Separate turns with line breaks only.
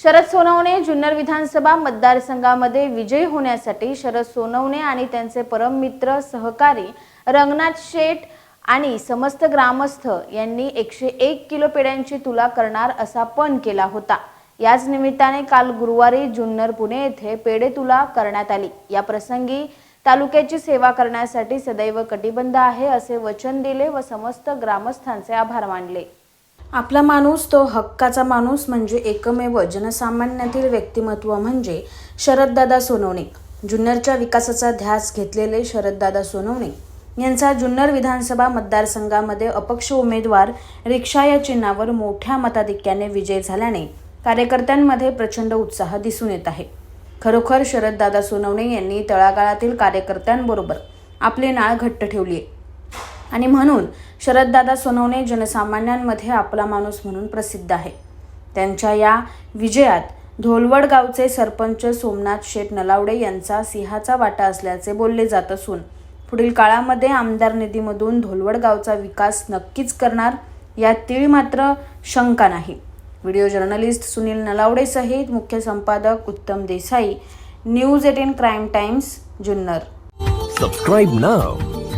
शरद सोनवणे जुन्नर विधानसभा मतदारसंघामध्ये विजयी होण्यासाठी शरद सोनवणे आणि त्यांचे परममित्र सहकारी रंगनाथ शेठ आणि समस्त ग्रामस्थ यांनी एकशे एक किलो पेड्यांची तुला करणार असा पण केला होता. याच निमित्ताने काल गुरुवारी जुन्नर पुणे येथे पेढे तुला करण्यात आली. या प्रसंगी तालुक्याची सेवा करण्यासाठी सदैव कटिबंध आहे असे वचन दिले व समस्त ग्रामस्थांचे आभार मानले. आपला माणूस तो हक्काचा माणूस म्हणजे एकमेव जनसामान्यातील व्यक्तिमत्व म्हणजे शरददादा सोनवणे. जुन्नरच्या विकासाचा ध्यास घेतलेले शरददादा सोनवणे. यांचा जुन्नर विधानसभा मतदारसंघामध्ये अपक्ष उमेदवार रिक्षा या चिन्हावर मोठ्या मताधिक्याने विजय झाल्याने कार्यकर्त्यांमध्ये प्रचंड उत्साह दिसून येत आहे. खरोखर शरददादा सोनवणे यांनी तळागाळातील कार्यकर्त्यांबरोबर आपली नाळ घट्ट ठेवली आहे आणि म्हणून शरददादा सोनवणे जनसामान्यांमध्ये आपला माणूस म्हणून प्रसिद्ध आहे. त्यांच्या या विजयात धोलवड गावचे सरपंच सोमनाथ शेठ नलावडे यांचा सिंहाचा वाटा असल्याचे बोलले जात असून पुढील काळामध्ये आमदार निधीमधून धोलवड गावचा विकास नक्कीच करणार यात तीळ मात्र शंका नाही. व्हिडिओ जर्नलिस्ट सुनील नलावडे सहित मुख्य संपादक Uttam Desai news eighteen crime times Junnar.
Subscribe now.